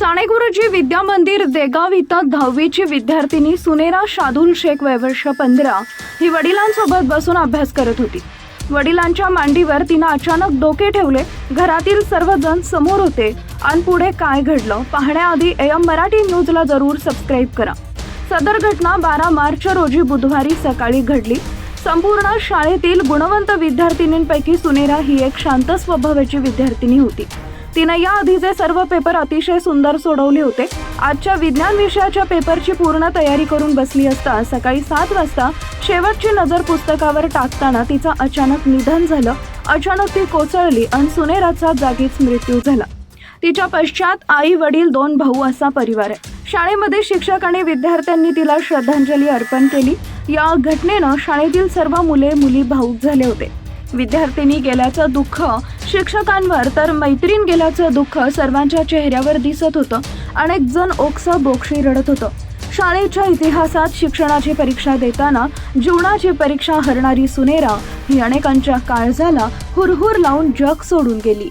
साणेगुरुजी विद्या मंदिर देगाव इथं दहावीची विद्यार्थिनी सुनेरा शादुल शेख वयवर्ष पंधरा ही वडिलांसोबत बसून अभ्यास करत होती. वडिलांच्या मांडीवर तिनं अचानक डोके ठेवले. घरातील सर्वजण समोर होते. आणि पुढे काय घडलं पाहण्याआधी एम मराठी न्यूजला जरूर सबस्क्राईब करा. सदर घटना बारा मार्च रोजी बुधवारी सकाळी घडली. संपूर्ण शाळेतील गुणवंत विद्यार्थिनींपैकी सुनेरा ही एक शांत स्वभावाची विद्यार्थिनी होती. तिनं या आधीचे सर्व पेपर अतिशय सुंदर सोडवले होते आजच्या विज्ञान विषयाच्या पेपरची पूर्ण तयारी करून बसली असता सकाळी सात वाजता शेवटची नजर पुस्तकावर टाकताना तिचं अचानक निधन झालं. अचानक ती कोसळली आणि सुनेराचा जागीच मृत्यू झाला. तिच्या पश्चात आई वडील दोन भाऊ असा परिवार आहे. शाळेमध्ये शिक्षक आणि विद्यार्थ्यांनी तिला श्रद्धांजली अर्पण केली. या घटनेनं शाळेतील सर्व मुले मुली भाऊक झाले होते. विद्यार्थिनी गेल्याचं दुःख शिक्षकांवर तर मैत्रीण गेल्याचं दुःख सर्वांच्या चेहऱ्यावर दिसत होतं. अनेक जण ओक्सा बोक्षी रडत होतं. शाळेच्या इतिहासात शिक्षणाची परीक्षा देताना जीवनाची परीक्षा हरणारी सुनेरा ही अनेकांच्या काळजाला हुरहुर लावून जग सोडून गेली.